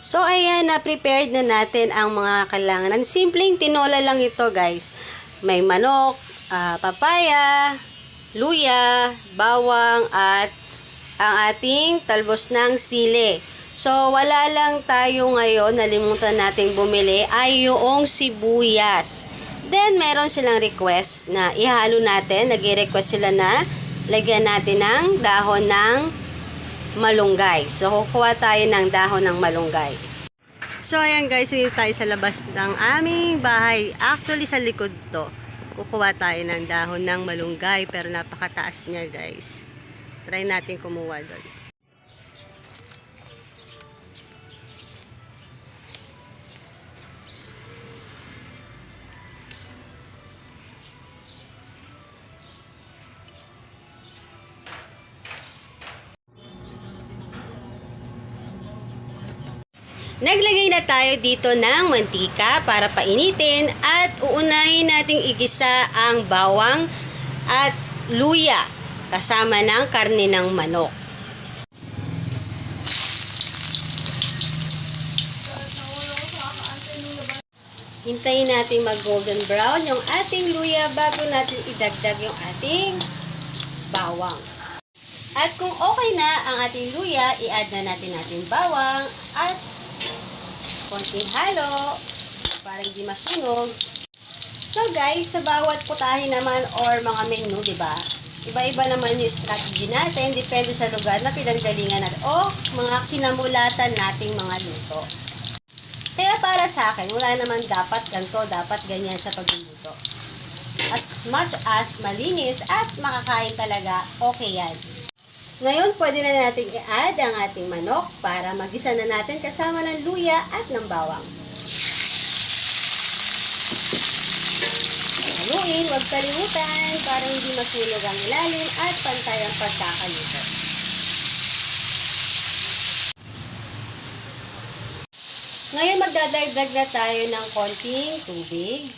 So, ayan, na-prepared na natin ang mga kailangan. Simpleng tinola lang ito, guys. May manok, ah, papaya, luya, bawang, at ang ating talbos ng sili. So, wala lang tayo ngayon, nalimutan nating bumili, ay yung sibuyas. Then, meron silang request na ihalo natin. Nag-request sila na lagyan natin ng dahon ng malunggay. So, kukuha tayo ng dahon ng malunggay. So, ayan guys, dito tayo sa labas ng aming bahay. Actually, sa likod to. Kukuha tayo ng dahon ng malunggay, pero napakataas niya guys. Try natin kumuha doon. Naglagay na tayo dito ng mantika para painitin at uunahin nating igisa ang bawang at luya kasama ng karne ng manok. Hintayin natin mag golden brown yung ating luya bago natin idagdag yung ating bawang. At kung okay na ang ating luya, i-add na natin natin bawang at konting halo para hindi masunog. So guys, sa bawat putahe naman or mga menu, di ba? Iba-iba naman yung strategy natin, depende sa lugar na pinanggalingan natin o mga kinamulatan nating mga luto. Kaya para sa akin, wala naman dapat ganito, dapat ganyan sa pagluluto. As much as malinis at makakain talaga, okay yan. Ngayon, pwede na natin i-add ang ating manok para magisa na natin kasama ng luya at ng bawang. Haluin, huwag kalimutan para hindi masunog ang ilalim at pantay ang pagkakaluto. Ngayon, magdadagdag na tayo ng konting tubig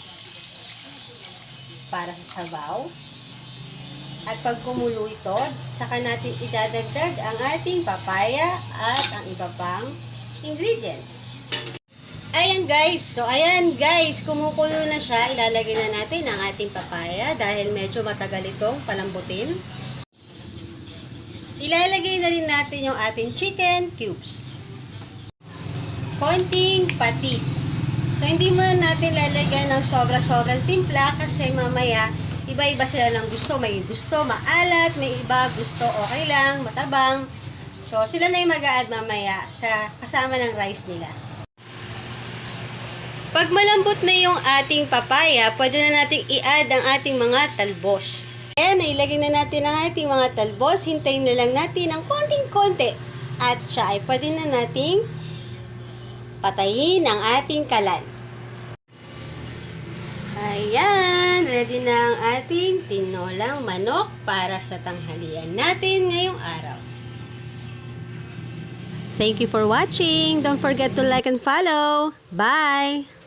para sa sabaw. At pag kumulo ito, saka natin idadagdag ang ating papaya at ang iba pang ingredients. Ayan guys, so ayan guys, kumukulo na siya. Ilalagay na natin ang ating papaya dahil medyo matagal itong palambutin. Ilalagay na rin natin yung ating chicken cubes. Konting patis. So hindi mo natin lalagyan ng sobra-sobrang timpla kasi mamaya iba-iba sila ng gusto. May gusto maalat, may iba gusto okay lang, matabang. So, sila na yung mag add mamaya sa kasama ng rice nila. Pag malambot na yung ating papaya, pwede na nating i-add ang ating mga talbos. Ayan, nailagay na natin ang ating mga talbos. Hintayin na lang natin ng konting-konti. At siya ay pwede na nating patayin ang ating kalan. Ayan, ready na ang ating tinolang manok para sa tanghalian natin ngayong araw. Thank you for watching. Don't forget to like and follow. Bye!